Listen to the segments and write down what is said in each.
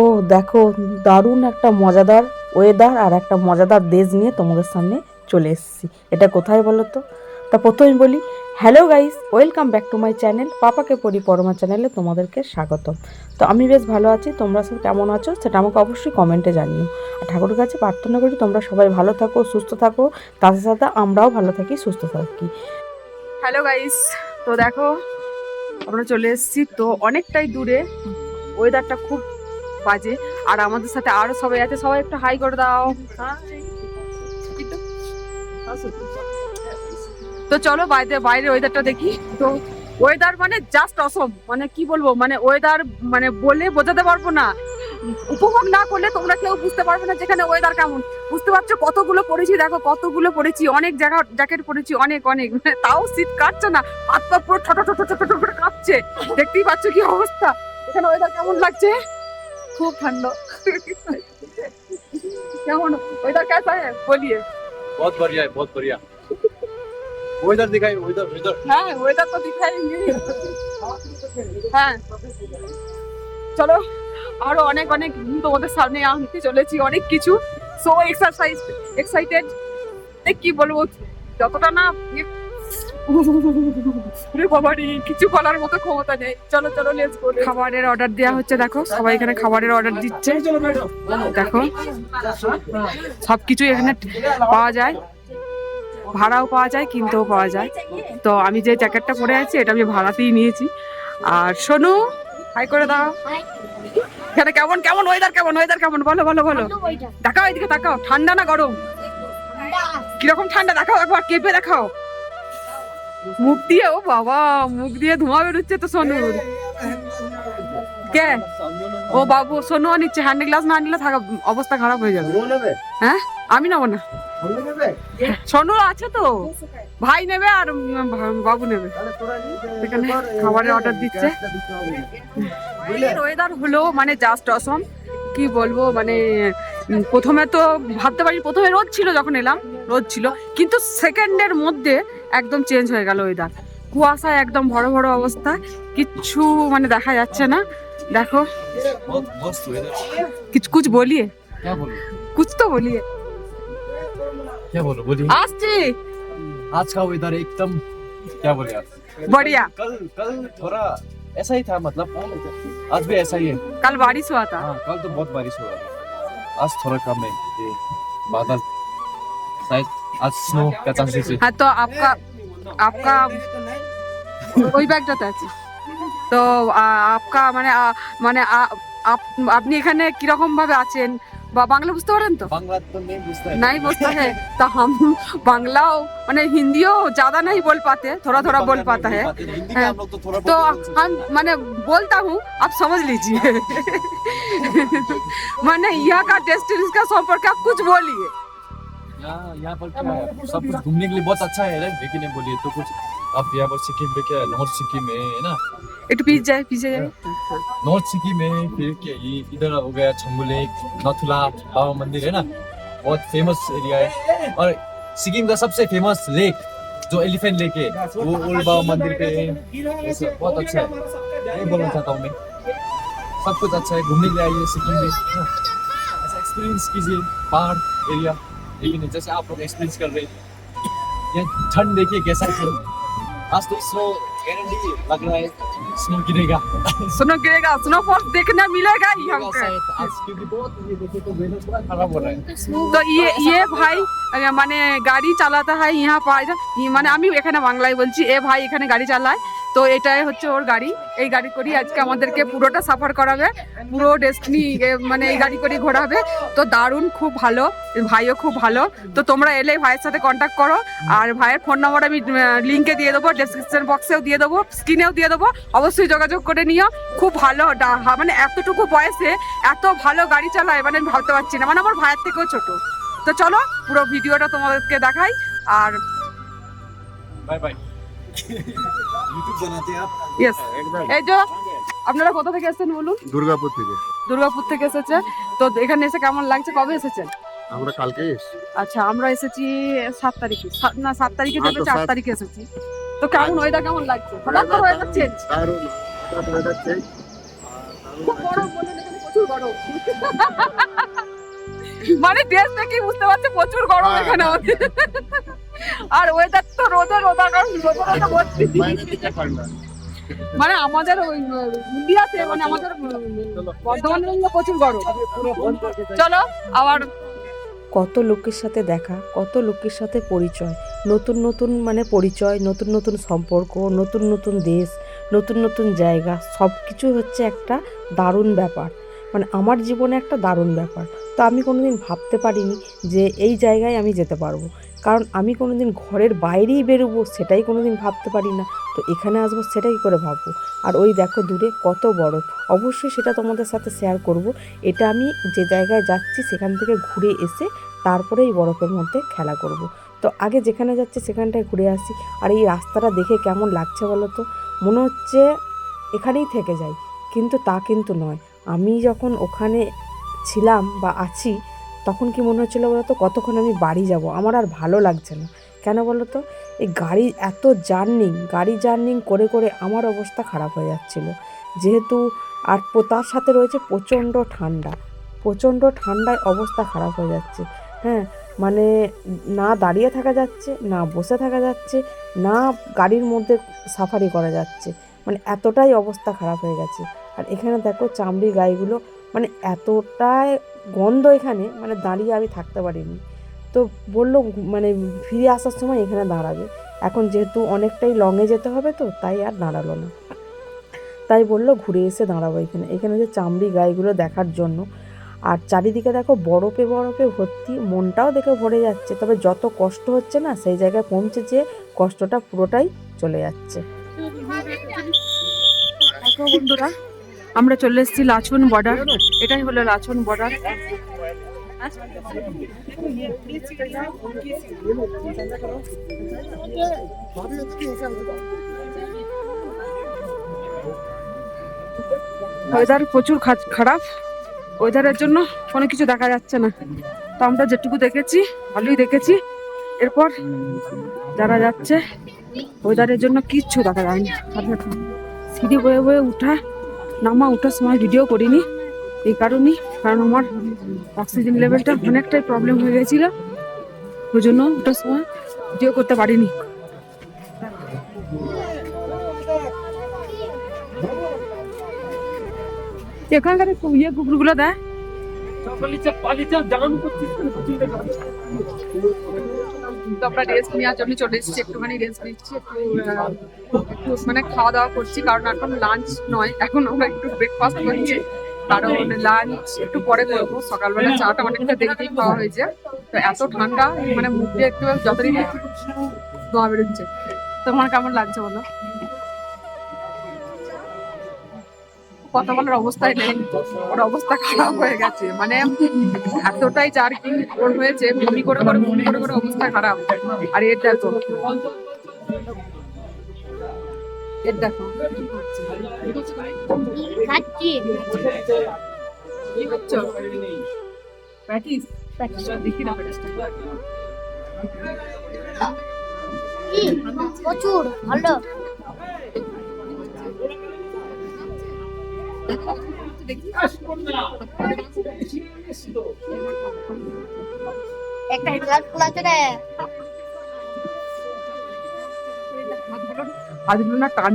ও দেখো, দারুণ একটা মজাদার ওয়েদার আর একটা মজাদার দেশ নিয়ে তোমাদের সামনে চলে এসেছি। এটা কোথায় বলো তো? তা প্রথমে বলি hello guys welcome back to my channel পাপাকে পড়ি পরমা চ্যানেলে তোমাদেরকে স্বাগতম। তো আমি বেশ ভালো আছি, তোমরা সব কেমন আছো? সেটা আমাকে অবশ্যই কমেন্টে জানিও। আর ঠাকুরের কাছে প্রার্থনা করি, তোমরা সবাই ভালো থাকো, সুস্থ থাকো তার সাথে আমরাও ভালো থাকি, সুস্থ থাকি। হ্যালো গাইস তো দেখো, আমরা চলে এসেছি, তো অনেকটাই দূরে ওয়েদারটা খুব বাজে। আর আমাদের সাথে আরও সবাই আছে। সবাই একটু হাই করে দাও। তো চলো বাইরে বাইরে ওয়েদারটা দেখি। তো ওয়েদার মানে জাস্ট অসম মানে কি বলব? মানে ওয়েদার মানে বলে বোঝাতে পারব না। উপভোগ না করলে তোমরা কেউ বুঝতে পারবে না যেখানে ওয়েদার কেমন। বুঝতে পারছ? কতগুলো পড়েছি, দেখো, কতগুলো পড়েছি। অনেক জায়গা জ্যাকেট পরেছি অনেক অনেক। মানে তাও শীত কাটছে না। হাত পা পুরো ঠটো ঠটো ঠটো ঠটো কাঁপছে। দেখতেই পাচ্ছ কি অবস্থা? এখানে ওয়েদার কেমন লাগছে? খুব ঠান্ডা কেমন ওয়েদার কেসা है बोलिए बहुत बढ़िया है बहुत बढ़िया वेदर दिखाई वेदर वेदर হ্যাঁ ওয়েদার তো দিখাইনি হ্যাঁ চলো আরো অনেক অনেক তোমাদের সামনে আনতে চলেছি অনেক কিছু সো এক্সারসাইজ এক্সাইটেড কি বলবো যতটা না ইয়ে- ওরে বাবারি কিছু বলার মতো ক্ষমতা নেই। চলো চলো লেটস গো খাবারের অর্ডার দেওয়া হচ্ছে দেখো। সবাই এখানে খাবারের অর্ডার দিচ্ছে। দেখো। সবকিছু এখানে পাওয়া যায়। ভাড়াও পাওয়া যায় কিনতেও পাওয়া যায়। তো আমি যে জ্যাকেটটা পরে আছি এটা আমি ভাড়াতেই নিয়েছি। আর শোনো হাই করে দাও। এখানে কেমন কেমন ওয়েদার কেমন ওয়েদার কেমন? বলো বলো বলো। দেখাও এদিকে দেখাও। ঠান্ডা না গরম? কীরকম ঠান্ডা? দেখাও একবার কেঁপে দেখাও। মুখ দিয়ে ও বাবা মুখ দিয়ে ধোঁয়া বেরোচ্ছে তো সোনুর। কে? ও বাবু সোনু নিচ্ছে হ্যান্ড গ্লাস না নিলে থাকা অবস্থা খারাপ হয়ে যাবে। হ্যাঁ? আমি নেব না। সোনু আছে তো। ভাই নেবে আর বাবু নেবে। এখানে খাবারের অর্ডার দিচ্ছে। ওয়েদার হলো মানে জাস্ট অসম কি বলব মানে প্রথমে তো ভাবতে পারি প্রথমে রোদ ছিল যখন এলাম রোদ ছিল। কিন্তু সেকেন্ডের মধ্যে একদম চেঞ্জ হয়ে গেল ওয়েদার কুয়াশায় একদম বড় বড় অবস্থা কিচ্ছু মানে দেখা যাচ্ছে না দেখো बहुत मस्त वेदर কিছু কুছ বলিয়ে क्या बोलूं কুছ তো বলিয়ে क्या बोलूं बोलिए আসছি आज का वेदर एकदम क्या बोले आप बढ़िया कल कल थोड़ा ऐसा ही था मतलब आज भी ऐसा ही है कल बारिश हुआ था हाँ कल तो बहुत बारिश हुआ था आज थोड़ा कम है ये बादल शायद आज स्नो का चांसेस है হ্যাঁ তো আপকা আপকা ওই ব্যাগটাতে আছে তো আ- আপকা মানে আ- মানে আ- আপ- আপনি এখানে কিরকম ভাবে আছেন বা বাংলা বুঝতে পারেন তো बांग्ला तो नहीं बुझता है नहीं बुझता है तो हम बांग्ला मैंने हिंदियो ज्यादा नहीं बोल पाते थोड़ा थोड़ा बोल बांग्ला पाता नहीं है बोल पाते, हिंदी में हाँ, हम लोग तो थोड़ा तो बहुत ही बोल सकते हम मैंने बोलता हूँ आप समझ लीजिए मैंने यहाँ का डेस्टिनेशन का संपर्क आप कुछ बोलिए हैं। यहाँ यहाँ पर क्या है? सब कुछ घूमने के लिए बहुत अच्छा है लेकिन ये बोलिए तो कुछ अब यहाँ पर सिक्किम में क्या है? नॉर्थ सिक्किम में है ना? एक पीछे जाए पीछे जाए। नॉर्थ सिक्किम में फिर क्या ये इधर हो गया छंगू लेक नथुला बाबा मंदिर है ना? बहुत फ़ेमस एरिया है। और सिक्किम का सबसे फ़ेमस लेक जो एलिफेंट लेक है वो ओल्ड बाबा मंदिर पे है। बहुत अच्छा है। यही बोलना चाहता हूँ मैं। सब कुछ अच्छा है। घूमने के लिए आइए सिक्किम में। ना? ऐसा एक्सपीरियंस कीजिए। पहाड़ एरिया लेकिन जैसे आप लोग एक्सपीरियंस कर रहे हैं यहाँ ठंड देखिए कैसा है आज तो स्नो गारंटी लग रहा है स्नो गिरेगा सुनो गिरेगा स्नोफॉल देखने मिलेगा ही हमको शायद आज क्योंकि बहुत ये देखिए तो वेदर पूरा खराब हो रहा है তো ইয়ে ইয়ে ভাই আহ, মানে গাড়ি চালাতে হয় ইহা পায় না। ই- মানে আমি এখানে বাংলায় বলছি এ ভাই এখানে গাড়ি চালায় তো এটাই হচ্ছে ওর গাড়ি। এই গাড়ি করেই আজকে আমাদেরকে পুরোটা সাফার করাবে। পুরো ডেস্টনি মানে এই গাড়ি করেই ঘোরাবে। তো দারুণ খুব ভালো ভাইও খুব ভালো। তো তোমরা এলে ভাইয়ের সাথে কন্ট্যাক্ট করো। আর ভাইয়ের ফোন নম্বর আমি লিঙ্কে দিয়ে দেবো ডেসক্রিপশন বক্সেও দিয়ে দেবো স্ক্রিনেও দিয়ে দেবো। অবশ্যই যোগাযোগ করে নিও। খুব ভালো মানে এতটুকু বয়সে এত ভালো গাড়ি চালায় মানে আমি ভাবতে পারছি না। মানে আমার ভাইয়ের থেকেও ছোট। তো চলো পুরো ভিডিওটা তোমাদেরকে দেখাই। আর বাই বাই আপনারা কোথা থেকে এসেছেন বলুন? দুর্গাপুর থেকে। দুর্গাপুর থেকে এসেছেন। তো এখানে এসে কেমন লাগছে? কবে এসেছেন? আমরা কালকে আচ্ছা আমরা এসেছি সাত তারিখে। না সাত তারিখে যাবে চার তারিখে এসেছি। তো কেমন ওয়েদার কেমন লাগছে? খুব প্রচুর মানে ড্রেস দেখেই বুঝতে পারছে প্রচুর গরম এখানে আমাদের। আর ওয়েদার তো রোদে রোদা কারণ রোদে রোদে ভর্তি মানে আমাদের ওই ইন্ডিয়াতে মানে আমাদের বর্ধমানে প্রচুর গরম। চলো আবার কত লোকের সাথে দেখা কত লোকের সাথে পরিচয় নতুন নতুন মানে পরিচয় নতুন নতুন সম্পর্ক নতুন নতুন দেশ নতুন নতুন জায়গা সব কিছু হচ্ছে একটা দারুণ ব্যাপার। মানে আমার জীবনে একটা দারুণ ব্যাপার। তো আমি কোনোদিন ভাবতে পারিনি যে এই জায়গায় আমি যেতে পারব। কারণ আমি কোনোদিন ঘরের বাইরেই বেরোবো সেটাই কোনোদিন ভাবতে পারি না। তো এখানে আসব সেটাই করে ভাববো? আর ওই দেখো দূরে কত বড়। অবশ্যই সেটা তোমাদের সাথে শেয়ার করব। এটা আমি যে জায়গায় যাচ্ছি সেখান থেকে ঘুরে এসে তারপরে এই বরফের মধ্যে খেলা করব। তো আগে যেখানে যাচ্ছি সেখানটায় ঘুরে আসি। আর এই রাস্তাটা দেখে কেমন লাগছে বলো তো? মনে হচ্ছে এখানেই থেকে যাই। কিন্তু তা কিন্তু নয়। আমি যখন ওখানে ছিলাম বা আছি, তখন কি মনে হচ্ছিল বলো তো কতক্ষণ আমি বাড়ি যাব? আমার আর ভালো লাগছে না। কেন বলো তো এই গাড়ি এত জার্নিং, গাড়ি জার্নিং করে করে আমার অবস্থা খারাপ হয়ে যাচ্ছিল। যেহেতু আর তার সাথে রয়েছে প্রচণ্ড ঠান্ডা। প্রচণ্ড ঠান্ডায় অবস্থা খারাপ হয়ে যাচ্ছে। হ্যাঁ মানে না দাঁড়িয়ে থাকা যাচ্ছে, না বসে থাকা যাচ্ছে, না গাড়ির মধ্যে সাফারি করা যাচ্ছে। মানে এতটাই অবস্থা খারাপ হয়ে গেছে। আর এখানে দেখো চামড়ি গাইগুলো মানে এতটাই গন্ধ এখানে মানে দাঁড়িয়ে আমি থাকতে পারিনি। তো বলল মানে ফিরে আসার সময় এখানে দাঁড়াবে। এখন যেহেতু অনেকটাই লংয়ে যেতে হবে তো, তাই আর দাঁড়াল না। তাই বলল ঘুরে এসে দাঁড়াবো এখানে। এখানে যে চামড়ি গাইগুলো দেখার জন্য। আর চারিদিকে দেখো বরফে বরফে ভর্তি, মনটাও দেখে ভরে যাচ্ছে। তবে যত কষ্ট হচ্ছে না, সেই জায়গায় পৌঁছে যে কষ্টটা পুরোটাই চলে যাচ্ছে। বন্ধুরা আমরা চলে এসেছি লাচুন বর্ডার এটাই হলো লাচুন বর্ডার ওয়েদার প্রচুর খারাপ। ওয়েদারের জন্য কোনো কিছু দেখা যাচ্ছে না। তো আমরা যেটুকু দেখেছি, ভালোই দেখেছি। এরপর যারা যাচ্ছে ওয়েদারের জন্য কিচ্ছু দেখা যায়নি। সিঁড়ি বয়ে বয়ে উঠা। নামা উঠার সময় ভিডিও করিনি। এই কারণেই, কারণ আমার অক্সিজেন লেভেলটা অনেকটাই প্রবলেম হয়ে গেছিল। ওই জন্য ওটার সময় ভিডিও করতে পারিনি। এখানকার ইয়ে কুকুরগুলো দেয় তো আমরা রেস্ট নেওয়ার জন্য চলে এসেছি, একটুখানি রেস্ট নিচ্ছি, একটু মানে খাওয়া দাওয়া করছি, কারণ এখন লাঞ্চ নয়, এখন আমরা একটু ব্রেকফাস্ট করছি, কারণ লাঞ্চ একটু পরে করব, সকালবেলা চাটা অনেকটা দেরিতেই খাওয়া হয়েছে তো এত ঠান্ডা মানে মুখ একটু যতদিন ধোয়া বেরোচ্ছে তোমার কেমন লাগছে বলো? কথা বলার অবস্থায় নেই। ওর অবস্থা খারাপ হয়ে গেছে। মানে এতটাই জার্কিং ওর হয়েছে বমি করে করে বমি করে করে অবস্থা খারাপ। আর এর দেখো এর দেখো। খাচ্ছি। কি দেখি না প্রচুর ভালো। একটা না টান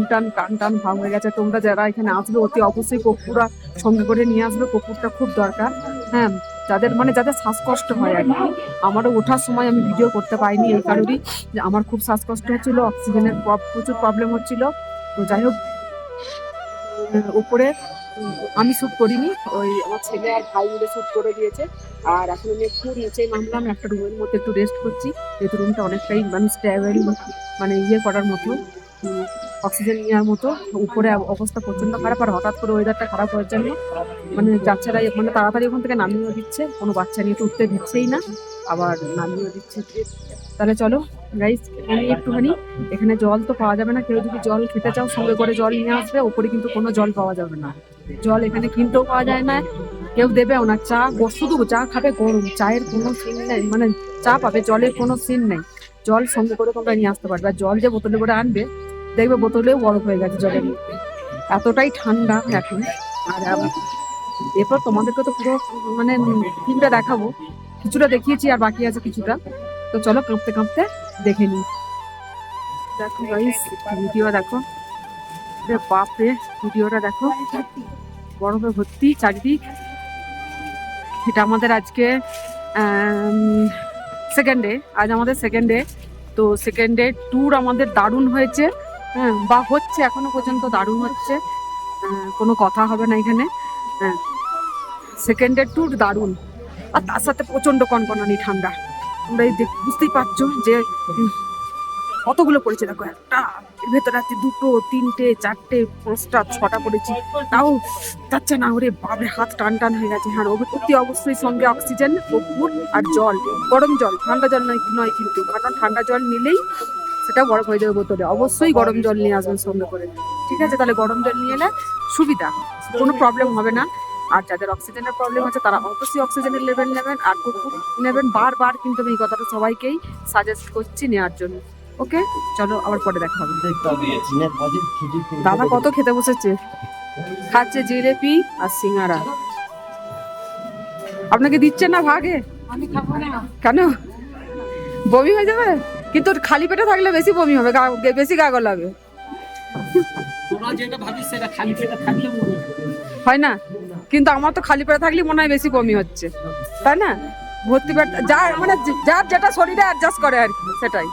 টান ভাব হয়ে গেছে। তোমরা যারা এখানে আসবে, অতি অবশ্যই কপুরা সঙ্গে করে নিয়ে আসবে। কপুরটা খুব দরকার। হ্যাঁ যাদের মানে যাদের শ্বাসকষ্ট হয় আর কি। আমারও ওঠার সময় আমি ভিডিও করতে পাইনি এই কারণেই। যে আমার খুব শ্বাসকষ্ট হচ্ছিল, অক্সিজেনের প্রচুর প্রবলেম হচ্ছিল। তো যাই হোক উপরে আমি শ্যুট করিনি, ওই আমার ছেলে আর ভাই মিলে শ্যুট করে দিয়েছে। আর এখন আমি একটু নিচে নামলাম, একটা রুমের মধ্যে একটু রেস্ট করছি, যেহেতু রুমটা অনেকটাই মানে স্ট্যাবেল মানে ইয়ে করার মতো অক্সিজেন নেওয়ার মতো, উপরে অবস্থা প্রচণ্ড খারাপ, আর হঠাৎ করে ওয়েদারটা খারাপ হওয়ার জন্য মানে বাচ্চারা মানে তাড়াতাড়ি ওখান থেকে নামিয়েও দিচ্ছে, কোনো বাচ্চা নিয়ে উঠতে দিচ্ছেই না, আবার নামিয়েও দিচ্ছে। তাহলে চলো গাইস এখানে একটুখানি, এখানে জল তো পাওয়া যাবে না, কেউ যদি জল খেতে চাও, সঙ্গে করে জল নিয়ে আসবে, ওপরে কিন্তু কোনো জল পাওয়া যাবে না। জল এখানে কিনতেও পাওয়া যায় না। কেউ দেবেও না, চা শুধু চা খাবে গরম, চায়ের কোনো সিন নেই মানে চা পাবে, জলের কোনো সিন নেই। জল সঙ্গে করে তোমরা নিয়ে আসতে পারবে, আর জল যে বোতলে করে আনবে, দেখবে বোতলেও বরফ হয়ে গেছে জলের মধ্যে। এতটাই ঠান্ডা এখন, আর এরপর তোমাদেরকে তো পুরো মানে ফিল্মটা দেখাবো। কিছুটা দেখিয়েছি, আর বাকি আছে কিছুটা। তো চলো কাঁপতে কাঁপতে দেখে নিই। দেখো ভিডিও দেখো। বাপরে, ভিডিওটা দেখো। বরফে ভর্তি চারিদিক এটা আমাদের আজকে সেকেন্ড ডে আজ আমাদের সেকেন্ড ডে তো সেকেন্ড ডে ট্যুর আমাদের দারুণ হয়েছে। হ্যাঁ বা হচ্ছে, এখনও পর্যন্ত দারুণ হচ্ছে। কোনো কথা হবে না এখানে। হ্যাঁ সেকেন্ড ডে ট্যুর দারুণ। আর তার সাথে প্রচণ্ড কনকনানি ঠান্ডা। তোমরা এই দেখ- বুঝতেই পারছ যে কতগুলো পড়েছে দেখো, একটা ভেতরে আছে দুটো, তিনটে, চারটে, পাঁচটা, ছটা পড়েছি। তাও যাচ্ছে না, ওরে বাবরে হাত টান টান হয়ে গেছে। হ্যাঁ অতি অবশ্যই সঙ্গে অক্সিজেন কপুর আর জল, গরম জল। ঠান্ডা জল নয় নয় কিন্তু, কারণ ঠান্ডা জল নিলেই সেটা বরফ হয়ে যাবে বোতলে অবশ্যই গরম জল নিয়ে আসবেন সঙ্গে করে। ঠিক আছে, তাহলে গরম জল নিয়ে এলে সুবিধা, কোনো প্রবলেম হবে না। আর যাদের অক্সিজেনের প্রবলেম আছে, তারা অবশ্যই অক্সিজেনের লেভেল নেবেন। আর কুকুর নেবেন, বারবার কিন্তু আমি এই কথাটা সবাইকেই সাজেস্ট করছি নেওয়ার জন্য। ওকে চলো আবার পরে দেখা হবে। দাদা কত খেতে বসেছে? খাচ্ছে জিলেপি আর সিঙ্গারা। আপনাকে দিচ্ছে না ভাগে? কেন? বমি হয়ে যাবে? কিন্তু খালি পেটে থাকলে বেশি বমি হবে বেশি গা গলাবে হয় না? কিন্তু আমার তো খালি পেটে থাকলে মনে হয় বেশি বমি হচ্ছে। তাই না? ভর্তি পেট যা মানে যার যেটা শরীরে অ্যাডজাস্ট করে আর কি সেটাই।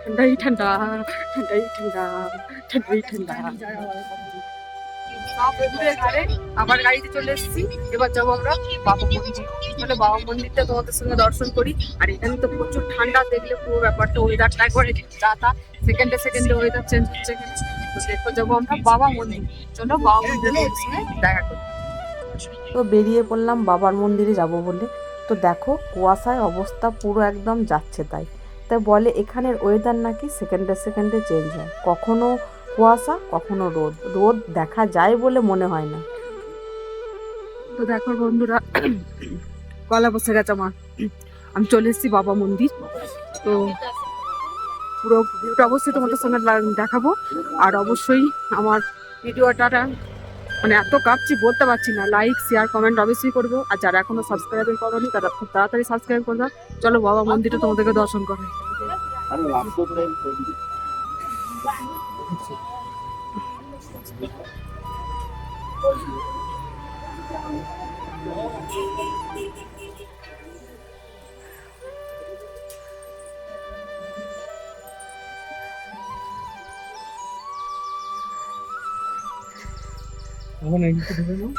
ঠান্ডাই ঠান্ডা ঠান্ডাই ঠান্ডা ঠান্ডাই ঠান্ডা পুকুরের ধারে আবার গাড়িতে চলে এসেছি। এবার যাব আমরা বাবা মন্দির। মানে বাবা মন্দিরটা তোমাদের সঙ্গে দর্শন করি। আর এখানে তো প্রচুর ঠান্ডা, দেখলে পুরো ব্যাপারটা ওয়েদারটা একবারে যা তা সেকেন্ডে সেকেন্ডে ওয়েদার চেঞ্জ হচ্ছে এখানে। তো দেখো, যাব আমরা বাবা মন্দির। চলো বাবা মন্দিরের সঙ্গে দেখা করি। তো বেরিয়ে পড়লাম বাবার মন্দিরে যাব বলে। তো দেখো, কুয়াশায় অবস্থা পুরো একদম যাচ্ছে তাই। তাই বলে এখানের ওয়েদার নাকি সেকেন্ডে সেকেন্ডে চেঞ্জ হয়। কখনো কুয়াশা কখনো রোদ। রোদ দেখা যায় বলে মনে হয় না। তো দেখো বন্ধুরা গলা বসে গেছে আমার। আমি চলে এসেছি বাবা মন্দির। তো পুরো ভিডিওটা অবশ্যই তোমাদের সঙ্গে দেখাবো। আর অবশ্যই আমার ভিডিওটা মানে এত কাঁপছি বলতে পারছি না। লাইক শেয়ার কমেন্ট অবশ্যই করব। আর যারা এখনও সাবস্ক্রাইব করোনি তারা খুব তাড়াতাড়ি সাবস্ক্রাইব করবে চলো বাবা মন্দিরটা তোমাদেরকে দর্শন করে এখন একটু ধরে নাও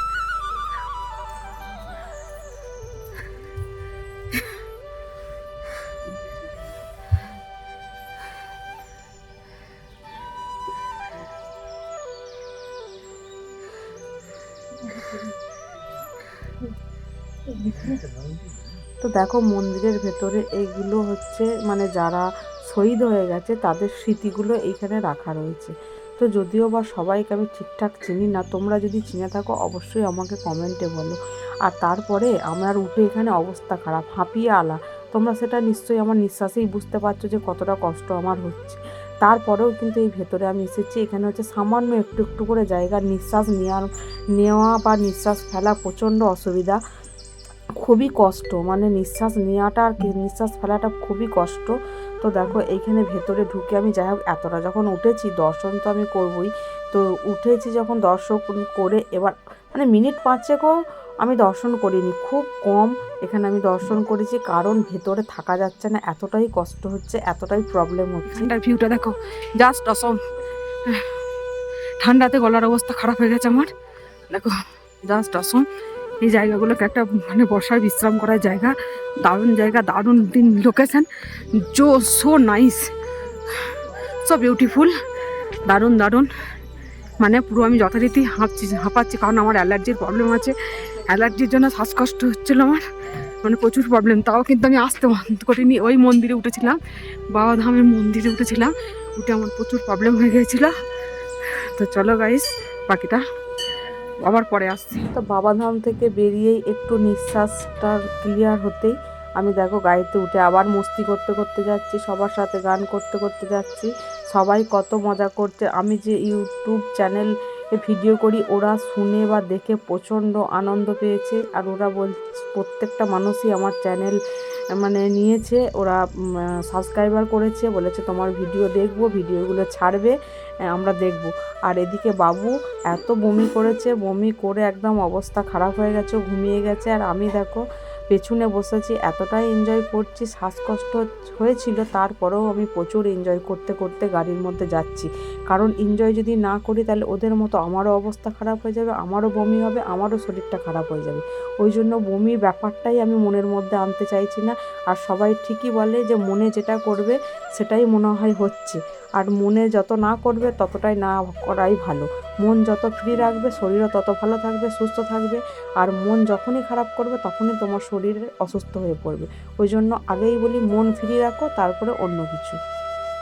তো দেখো মন্দিরের ভেতরে এইগুলো হচ্ছে মানে যারা শহীদ হয়ে গেছে তাদের স্মৃতিগুলো এইখানে রাখা রয়েছে। তো যদিও বা সবাইকে আমি ঠিকঠাক চিনি না, তোমরা যদি চিনে থাকো অবশ্যই আমাকে কমেন্টে বলো। আর তারপরে আমার উঠে এখানে অবস্থা খারাপ, হাঁপিয়ে আলা। তোমরা সেটা নিশ্চয়ই আমার নিঃশ্বাসেই বুঝতে পারছ যে কতটা কষ্ট আমার হচ্ছে। তারপরেও কিন্তু এই ভেতরে আমি এসেছি, এখানে হচ্ছে সামান্য একটু একটু করে জায়গা, নিঃশ্বাস নেওয়ার নেওয়া বা নিঃশ্বাস ফেলা প্রচণ্ড অসুবিধা। খুবই কষ্ট মানে নিঃশ্বাস নেওয়াটা আর নিঃশ্বাস ফেলাটা খুবই কষ্ট। তো দেখো এইখানে ভেতরে ঢুকে আমি যাই হোক, এতটা যখন উঠেছি, দর্শন তো আমি করবই। তো উঠেছি যখন দর্শন করে, এবার মানে মিনিট পাঁচেকও আমি দর্শন করিনি, খুব কম এখানে আমি দর্শন করেছি, কারণ ভেতরে থাকা যাচ্ছে না, এতটাই কষ্ট হচ্ছে, এতটাই প্রবলেম হচ্ছে। ঠান্ডার ভিউটা দেখো জাস্ট অসম ঠান্ডাতে গলার অবস্থা খারাপ হয়ে গেছে আমার। দেখো জাস্ট অসম এই জায়গাগুলোকে একটা মানে বসার, বিশ্রাম করার জায়গা। দারুণ জায়গা, দারুণ দিন লোকেশান জো সো নাইস সো বিউটিফুল দারুণ দারুণ। মানে পুরো আমি যথারীতি হাঁপছি, হাঁপাচ্ছি, কারণ আমার অ্যালার্জির প্রবলেম আছে। অ্যালার্জির জন্য শ্বাসকষ্ট হচ্ছিল আমার। মানে প্রচুর প্রবলেম তাও কিন্তু আমি আসতে করিনি। ওই মন্দিরে উঠেছিলাম। বাবা ধামের মন্দিরে উঠেছিলাম। উঠে আমার প্রচুর প্রবলেম হয়ে গিয়েছিল। তো চলো গাইস বাকিটা আবার পরে আসছি। তো বাবাধাম থেকে বেরিয়েই একটু নিঃশ্বাসটা ক্লিয়ার হতেই আমি দেখো গাড়িতে উঠে আবার মস্তি করতে করতে যাচ্ছি, সবার সাথে গান করতে করতে যাচ্ছি, সবাই কত মজা করছে। আমি যে ইউটিউব চ্যানেল ভিডিও করি, ওরা শুনে বা দেখে প্রচণ্ড আনন্দ পেয়েছে। আর ওরা বল প্রত্যেকটা মানুষই আমার চ্যানেল মানে নিয়েছে, ওরা সাবস্ক্রাইবার করেছে, বলেছে তোমার ভিডিও দেখব ভিডিওগুলো ছাড়বে আমরা দেখব। আর এদিকে বাবু এত বমি করেছে, বমি করে একদম অবস্থা খারাপ হয়ে গেছে, ঘুমিয়ে গেছে। আর আমি দেখো পেছনে বসেছি এতটাই এনজয় করছি, শ্বাসকষ্ট হয়েছিল, তারপরেও আমি প্রচুর এনজয় করতে করতে গাড়ির মধ্যে যাচ্ছি। কারণ এনজয় যদি না করি, তাহলে ওদের মতো আমারও অবস্থা খারাপ হয়ে যাবে, আমারও বমি হবে, আমারও শরীরটা খারাপ হয়ে যাবে। ওই জন্য বমির ব্যাপারটাই আমি মনের মধ্যে আনতে চাইছি না। আর সবাই ঠিকই বলে যে, মনে যেটা করবে, সেটাই মনে হয় হচ্ছে। আর মনে যত না করবে ততটাই না করাই ভালো। মন যত ফ্রি রাখবে, শরীরও তত ভালো থাকবে, সুস্থ থাকবে। আর মন যখনই খারাপ করবে তখনই তোমার শরীর অসুস্থ হয়ে পড়বে। ওই জন্য আগেই বলি মন ফ্রি রাখো, তারপরে অন্য কিছু।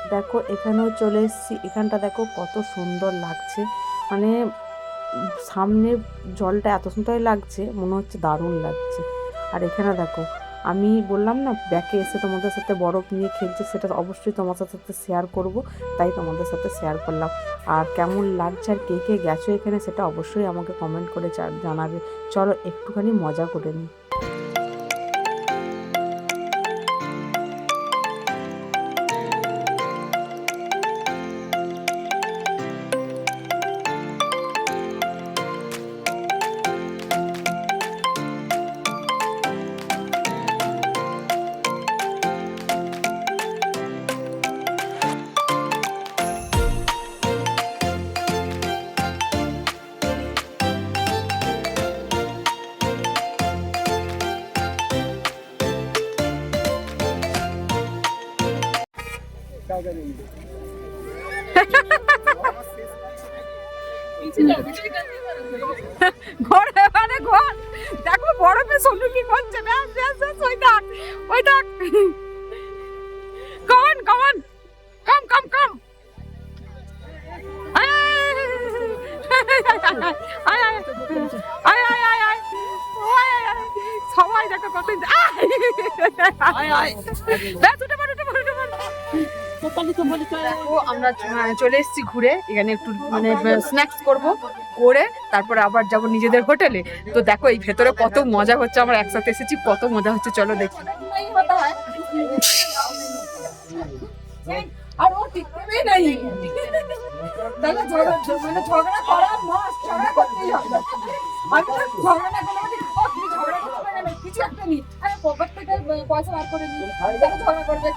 দেখো, এখানেও চলে এসেছি। এখানটা দেখো কত সুন্দর লাগছে। মানে সামনে জলটা এত সুন্দর লাগছে, মনে হচ্ছে দারুণ লাগছে। আর এখানে দেখো আমি বললাম না, ব্যাকে এসে তোমাদের সাথে বরফ নিয়ে খেলছে, সেটা অবশ্যই তোমাদের সাথে শেয়ার করব, তাই তোমাদের সাথে শেয়ার করলাম। আর কেমন লাগছে আর কে কে গেছো এখানে, সেটা অবশ্যই আমাকে কমেন্ট করে জানাবে। চলো একটুখানি মজা করে নিই। ঘর এবারে ঘর দেখো বরফে সোনু কি করছে ব্যাস ব্যাস ব্যাস ওই দেখ ওই দেখ কমন কমন কম কম কম সবাই দেখো কত আয় আয় দেখো আমরা চলে এসেছি ঘুরে। এখানে একটু মানে স্ন্যাক্স করব করে তারপরে আবার যাব নিজেদের হোটেলে। তো দেখো এই ভেতরে কত মজা হচ্ছে আমরা একসাথে এসেছি কত মজা হচ্ছে চলো দেখি। আর ও টিকবে নাই। তাহলে ঝগড়া মানে ঝগড়া করা মাস ঝগড়া করতেই হবে। আমি ঝগড়া না করলে আমাকে ঝগড়া করতে পারবে না কিছু একটা নি আরে পকেট থেকে পয়সা বার করে নি তাহলে ঝগড়া করবে।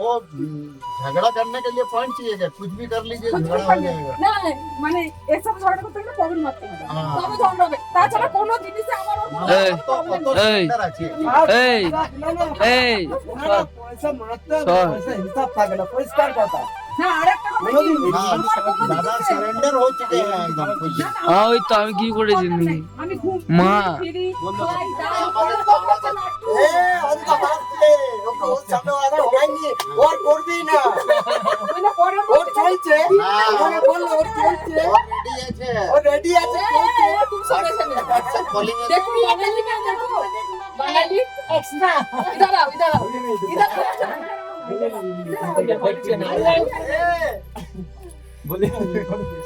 वो हम्म, झगड़ा करने के लिए पॉइंट चाहिए क्या कुछ भी कर लीजिए कुछ भी झगड़ा कर हो लीजिए। जाएगा না মানে এসব ঝগড়া করতে গেলে পকেট মারতে হবে হ্যাঁ। তবে ঝগড়া হবে তাছাড়া কোনো জিনিসে আমার ওর কোনো हाँ, तो problem तो নেই। तो এই। अंदर रखिए এই এই না আরেকটা কথা কি हाँ, আমার কোনো दादा জিনিসে- सरेंडर हो चुके हैं एकदम कुछ না, না, হ্যাঁ, ওই তো আমি কি করেছি মা ওর ওর চলছে রেডি আছে বাঙালি এক্সট্রা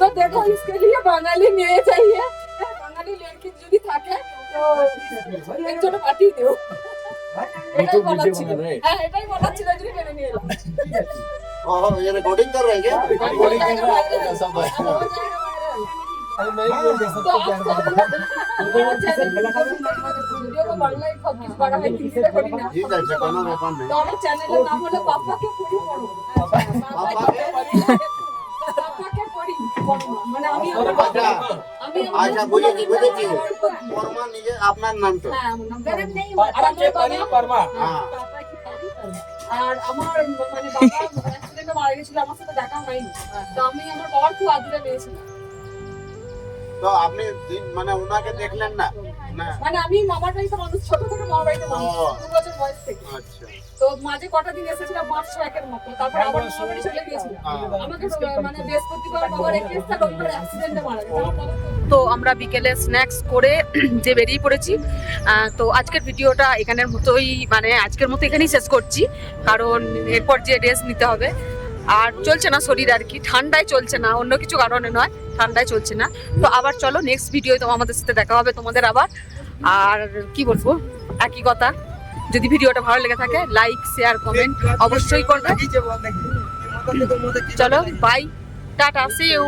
তো দেখো इसके लिए বাঙালি মেয়ে चाहिए বাঙালি লড়কি যদি থাকে তো একজন পাঠিয়ে দিও এটাই বলা ছিল হ্যাঁ এটাই বলা ছিল যদি মেনে নিয়ে এলাম और ये रिकॉर्डिंग कर रहे हैं क्या रिकॉर्डिंग कर रहे हैं सब আচ্ছা আচ্ছা বুঝেছি বুঝেছি। বর্মা নিজে আপনার নাম তো। হ্যাঁ আর আমার বাবা হ্যাঁ। আর আমার মানে বাবা মারা গেছিল আমার সাথে দেখা হয়নি। তো আমি আমার বাবার খুব আদুরে পেয়েছিলাম তো আপনি মানে ওনাকে দেখলেন না? না। মানে আমি মামার বাড়িতে মানুষ ছোট থেকে মামার বাড়িতে মানুষ দু বছর বয়স থেকে। আচ্ছা। তো মাঝে কটা দিন এসেছিলাম মাস ছয়েকের মতো। তারপর আবার মামার বাড়ি চলে গিয়েছিলাম আমাকে মানে বৃহস্পতিবার বাবার রবিবার অ্যাক্সিডেন্টে মারা গেছে। তো- তো আমরা বিকেলে স্ন্যাক্স করে যে বেরিয়ে পড়েছি। তো আজকের ভিডিওটা এখানের মতোই মানে আজকের মতো এখানেই শেষ করছি। কারণ এরপর যে ড্রেস নিতে হবে আর চলছে না শরীর আর কি। ঠান্ডায় চলছে না অন্য কিছু কারণে নয় ঠান্ডায় চলছে না। তো আবার চলো নেক্সট ভিডিও তোমার আমাদের সাথে দেখা হবে তোমাদের আবার। আর কি বলব একই কথা। যদি ভিডিওটা ভালো লেগে থাকে লাইক শেয়ার কমেন্ট অবশ্যই করবে। চলো বাই টাটা সি ইউ